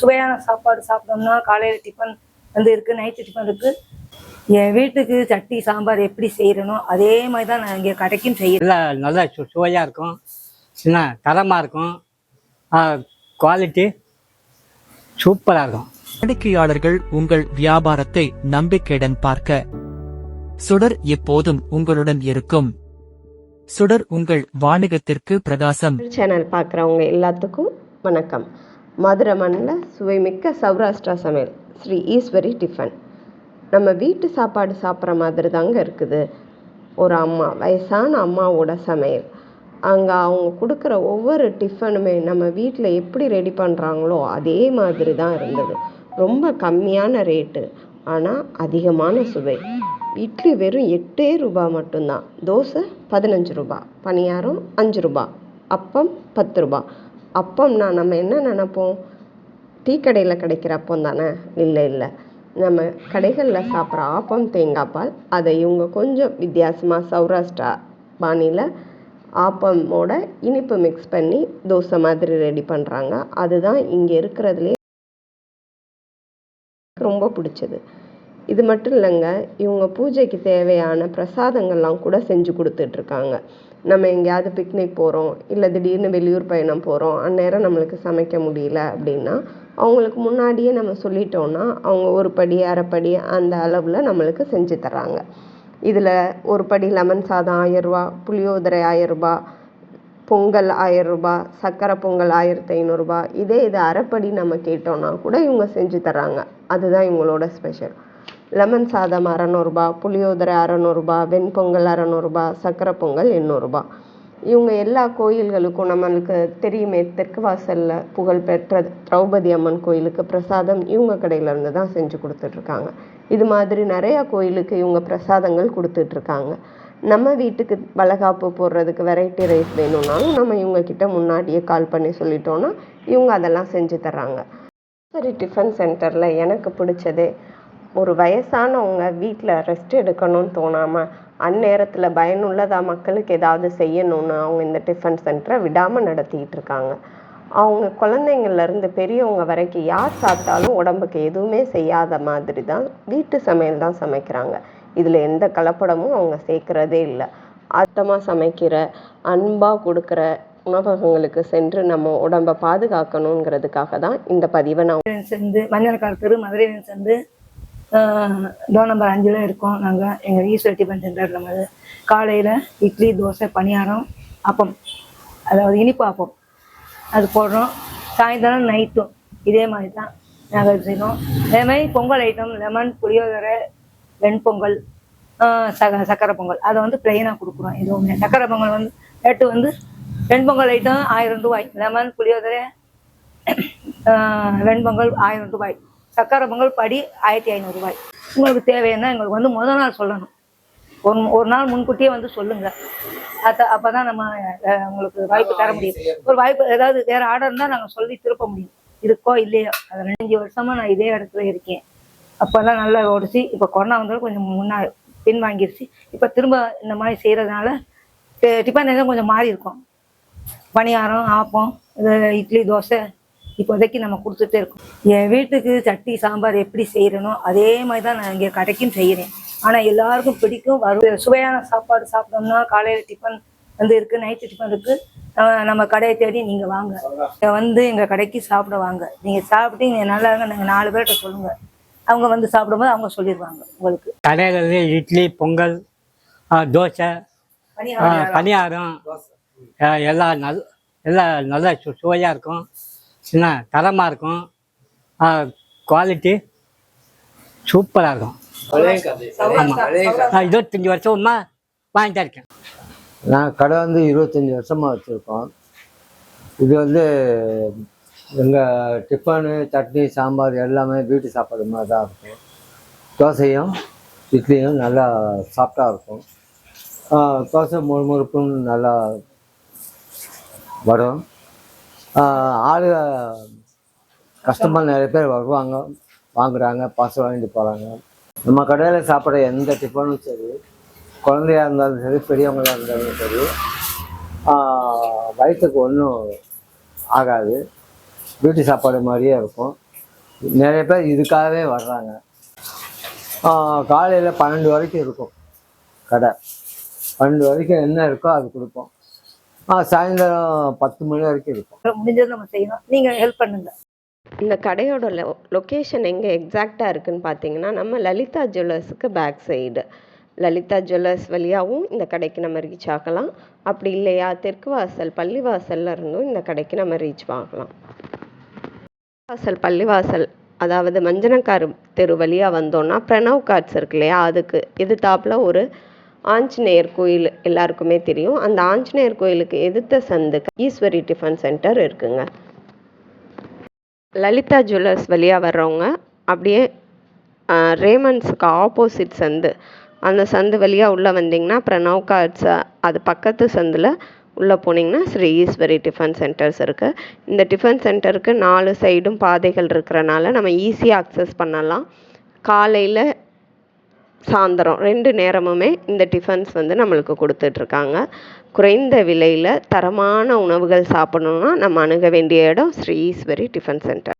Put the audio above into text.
சுவையான சாப்பாடு சாப்பிட்டோம்னா காலையில் டிஃபன் வந்து இருக்குது நைட்டு டிஃபன் இருக்குது என் வீட்டுக்கு சட்னி சாம்பார் எப்படி செய்கிறனோ அதே மாதிரி தான் நான் இங்கே கடைக்கும் செய்கிறேன் நல்லா நல்லா சு சுவையாக இருக்கும். என்ன தரமாக இருக்கும். குவாலிட்டி சூப்பராக இருக்கும். வாடிக்கையாளர்கள் உங்கள் வியாபாரத்தை நம்பிக்கையுடன் பார்க்க. சுடர் எப்போதும் உங்களுடன் இருக்கும். சுடர் உங்கள் வாணிகத்திற்கு பிரகாசம். சேனல் பார்க்குறவங்க எல்லாத்துக்கும் வணக்கம். மதுரை மண்ணில் சுவைமிக்க சௌராஷ்டிரா சமையல் ஸ்ரீ ஈஸ்வரி டிஃபன். நம்ம வீட்டு சாப்பாடு சாப்பிட்ற மாதிரி தாங்க இருக்குது. ஒரு அம்மா வயசான அம்மாவோட சமையல். அங்கே அவங்க கொடுக்குற ஒவ்வொரு டிஃபனுமே நம்ம வீட்டில் எப்படி ரெடி பண்ணுறாங்களோ அதே மாதிரி தான் இருந்தது. ரொம்ப கம்மியான ரேட்டு ஆனால் அதிகமான சுவை. இட்லி வெறும் எட்டே ரூபாய் மட்டும்தான். தோசை பதினஞ்சு ரூபாய் பணியாரம் அஞ்சு ரூபாய் அப்பம் பத்து ரூபாய் அப்பம்னா நம்ம என்ன நினைப்போம்? டீ கடையில் கிடைக்கிற அப்பம் தானே? இல்லை இல்லை. நம்ம கடைகளில் சாப்பிட்ற ஆப்பம் தேங்காய் பால் அதை இவங்க கொஞ்சம் வித்தியாசமாக சௌராஷ்டிரா பாணியில் ஆப்பமோட இனிப்பு மிக்ஸ் பண்ணி தோசை மாதிரி ரெடி பண்ணுறாங்க அதுதான் இங்கே இருக்கிறதுலே ரொம்ப பிடிச்சது. இது மட்டும் இல்லைங்க இவங்க பூஜைக்கு தேவையான பிரசாதங்கள்லாம் கூட செஞ்சு கொடுத்துட்ருக்காங்க. நம்ம எங்கேயாவது பிக்னிக் போகிறோம் இல்லை திடீர்னு வெளியூர் பயணம் போகிறோம் அந்நேரம் நம்மளுக்கு சமைக்க முடியல அப்படின்னா அவங்களுக்கு முன்னாடியே நம்ம சொல்லிட்டோன்னா அவங்க ஒரு படி அரைப்படி அந்த அளவில் நம்மளுக்கு செஞ்சு தர்றாங்க. இதில் ஒரு படி லெமன் சாதம் ஆயரூபா புளியோதரை ஆயரூபா பொங்கல் ஆயிரம் சக்கரை பொங்கல் ஆயிரத்தி ஐநூறுரூபா இதே இது அரைப்படி நம்ம கேட்டோன்னா கூட இவங்க செஞ்சு தர்றாங்க. அதுதான் இவங்களோட ஸ்பெஷல் லெமன் சாதம் அறநூறுபா புளியோதரை அறநூறுபா வெண்பொங்கல் அறநூறுபா சக்கரை பொங்கல் எண்ணூறுபா. இவங்க எல்லா கோயில்களுக்கும் நம்மளுக்கு தெரியுமே தெற்கு வாசலில் புகழ்பெற்ற திரௌபதி அம்மன் கோயிலுக்கு பிரசாதம் இவங்க கடையிலேருந்து தான் செஞ்சு கொடுத்துட்ருக்காங்க. இது மாதிரி நிறையா கோயிலுக்கு இவங்க பிரசாதங்கள் கொடுத்துட்ருக்காங்க. நம்ம வீட்டுக்கு வளகாப்பு போடுறதுக்கு வெரைட்டி ரைஸ் வேணும்னாலும் நம்ம இவங்கக்கிட்ட முன்னாடியே கால் பண்ணி சொல்லிட்டோன்னா இவங்க அதெல்லாம் செஞ்சு தர்றாங்க. சரி டிஃபன் சென்டரில் எனக்கு பிடிச்சதே ஒரு வயசானவங்க வீட்டில் ரெஸ்ட் எடுக்கணும்னு தோணாமல் அந்நேரத்தில் பயனுள்ளதாக மக்களுக்கு ஏதாவது செய்யணும்னு அவங்க இந்த டிஃபன் சென்டரை விடாமல் நடத்திக்கிட்டு இருக்காங்க. அவங்க குழந்தைங்கள்லேருந்து பெரியவங்க வரைக்கும் யார் சாப்பிட்டாலும் உடம்புக்கு எதுவுமே செய்யாத மாதிரி தான் வீட்டு சமையல் தான் சமைக்கிறாங்க. இதில் எந்த கலப்படமும் அவங்க சேர்க்குறதே இல்லை. அர்த்தமாக சமைக்கிற அன்பாக கொடுக்குற உணவகங்களுக்கு சென்று நம்ம உடம்பை பாதுகாக்கணுங்கிறதுக்காக தான் இந்த பதிவை நான் சேர்ந்து மஞ்சள் தெரு மதுரை சேர்ந்து டோர் நம்பர் அஞ்சில் இருக்கோம். நாங்கள் எங்கள் ஈஸ்வர டிஃபன் சென்டர் வந்து காலையில் இட்லி தோசை பணியாரம் அப்பம். அதாவது இனிப்பு அப்பம். அது போடுறோம். சாயந்தரம் நைட்டும். இதே மாதிரி தான் நாங்கள் செய்யணும் அதே மாதிரி பொங்கல் ஐட்டம் லெமன் புளியோதரை வெண்பொங்கல் சக சக்கரை பொங்கல். அதை வந்து பிளெயினாக கொடுக்குறோம். எதுவுமே. சக்கரை பொங்கல் வந்து ரேட்டு வந்து வெண்பொங்கல் ஐட்டம் ஆயிரம் ரூபாய். லெமன் புளியோதரை வெண்பொங்கல் ஆயிரம் ரூபாய். சக்கரை பொங்கல் படி ஆயிரத்தி ஐநூறுரூவாய் உங்களுக்கு தேவைன்னா எங்களுக்கு வந்து முதல் நாள் சொல்லணும். ஒரு ஒரு நாள் முன்கூட்டியே வந்து சொல்லுங்க. அத அப்பதான் நம்ம உங்களுக்கு வாய்ப்பு தர முடியும். ஒரு வாய்ப்பு ஏதாவது வேற ஆர்டர் இருந்தால் நாங்கள் சொல்லி திருப்ப முடியும். இருக்கோ இல்லையோ. அது ரெண்டு வருஷமா நான் இதே இடத்துல இருக்கேன். அப்போல்லாம் நல்லா ஓடிச்சு. இப்போ கொரோனா வந்தாலும் கொஞ்சம் முன்னா பின் வாங்கிருச்சு. இப்போ திரும்ப இந்த மாதிரி செய்கிறதுனால டிஃபன் கொஞ்சம் மாறி இருக்கும் பணியாரம் ஆப்பம் இது இட்லி தோசை இப்போதைக்கு நம்ம கொடுத்துட்டே இருக்கோம். என் வீட்டுக்கு சட்னி சாம்பார் எப்படி செய்கிறனோ அதே மாதிரி தான் நான் இங்கே கடைக்கும் செய்கிறேன் ஆனால் எல்லாருக்கும் பிடிக்கும் வரும். சுவையான சாப்பாடு சாப்பிட்டோம்னா காலையில் டிஃபன் வந்து இருக்குது நைட்டு டிஃபன் இருக்குது நம்ம கடையை தேடி நீங்கள் வாங்க. வந்து எங்கள் கடைக்கு சாப்பிட வாங்க. நீங்கள் சாப்பிட்டு நீங்கள் நல்லா இருங்க நீங்கள் நாலு பேர்கிட்ட சொல்லுங்கள் அவங்க வந்து சாப்பிடும்போது அவங்க சொல்லிடுவாங்க உங்களுக்கு. கடையில் இட்லி பொங்கல் தோசை பணியாரம். எல்லாம் நல் எல்லாம் நல்லா சு சுவையாக இருக்கும். என்ன தரமாக இருக்கும். குவாலிட்டி சூப்பராக இருக்கும். நான் இருபத்தஞ்சி வருஷமா வாங்கிட்டு இருக்கேன். நான் கடை வந்து இருபத்தஞ்சி வருஷமாக வச்சுருக்கோம். இது வந்து எங்கள் டிஃபனு சட்னி சாம்பார் எல்லாமே வீட்டு சாப்பாடு மாதிரி தான் இருக்கும். தோசையும் இட்லியும் நல்லா சாஃப்டாக இருக்கும். தோசை முறுமுறுப்பும் நல்லா வரும். ஆளு கஸ்டமர் நிறைய பேர் வருவாங்க வாங்குறாங்க பார்சல் வாங்கிட்டு போகிறாங்க நம்ம கடையில் சாப்பிட்ற எந்த டிஃபனும் சரி குழந்தையா இருந்தாலும் சரி பெரியவங்களா இருந்தாலும் சரி வயிற்றுக்கு ஒன்றும் ஆகாது. வீட்டு சாப்பாடு மாதிரியே இருக்கும். நிறைய பேர் இதுக்காகவே வர்றாங்க. காலையில் பன்னெண்டு வரைக்கும் இருக்கும் கடை. பன்னெண்டு வரைக்கும் என்ன இருக்கோ அது கொடுப்போம். சாயந்தரம் பத்து மணி வரைக்கும் இருக்கும். முடிஞ்சது நம்ம செய்யணும். நீங்க ஹெல்ப் பண்ணுங்க. இந்த கடையோட லொ லொக்கேஷன் எங்கே எக்ஸாக்டாக இருக்குன்னு பார்த்தீங்கன்னா நம்ம லலிதா ஜுவல்லர்ஸுக்கு பேக் சைடு லலிதா ஜுவல்லர்ஸ் வழியாகவும் இந்த கடைக்கு நம்ம ரீச் ஆகலாம். அப்படி இல்லையா தெற்கு வாசல் பள்ளிவாசல்ல இருந்தும் இந்த கடைக்கு நம்ம ரீச் ஆகலாம் வாசல் பள்ளிவாசல் அதாவது மஞ்சனக்காரு தெரு வழியாக வந்தோம்னா பிரணவ் கார்ட்ஸ் இருக்கு இல்லையா அதுக்கு எதிர்த்தாப்புல ஒரு ஆஞ்சநேயர் கோயில் எல்லாருக்குமே தெரியும். அந்த ஆஞ்சநேயர் கோயிலுக்கு எதிர்த்த சந்துக்கு ஈஸ்வரி டிஃபன் சென்டர் இருக்குங்க. லலிதா ஜுவல்லர்ஸ் வழியாக வர்றவங்க அப்படியே ரேமண்ட்ஸுக்கு ஆப்போசிட் சந்து. அந்த சந்து வழியாக உள்ளே வந்தீங்கன்னா பிரணவ் கார்ட்ஸ் அது பக்கத்து சந்தில் உள்ளே போனீங்கன்னா ஸ்ரீ ஈஸ்வரி டிஃபன் சென்டர்ஸ் இருக்குது இந்த டிஃபன் சென்டருக்கு நாலு சைடும் பாதைகள் இருக்கிறனால நம்ம ஈஸியாக அக்சஸ் பண்ணலாம். காலையில் சாயந்தரம் ரெண்டு நேரமுமே இந்த டிஃபன்ஸ் வந்து நம்மளுக்கு கொடுத்துட்ருக்காங்க. குறைந்த விலையில் தரமான உணவுகள் சாப்பிடணுன்னா நம்ம அணுக வேண்டிய இடம் ஸ்ரீ ஈஸ்வரி டிஃபன் சென்டர்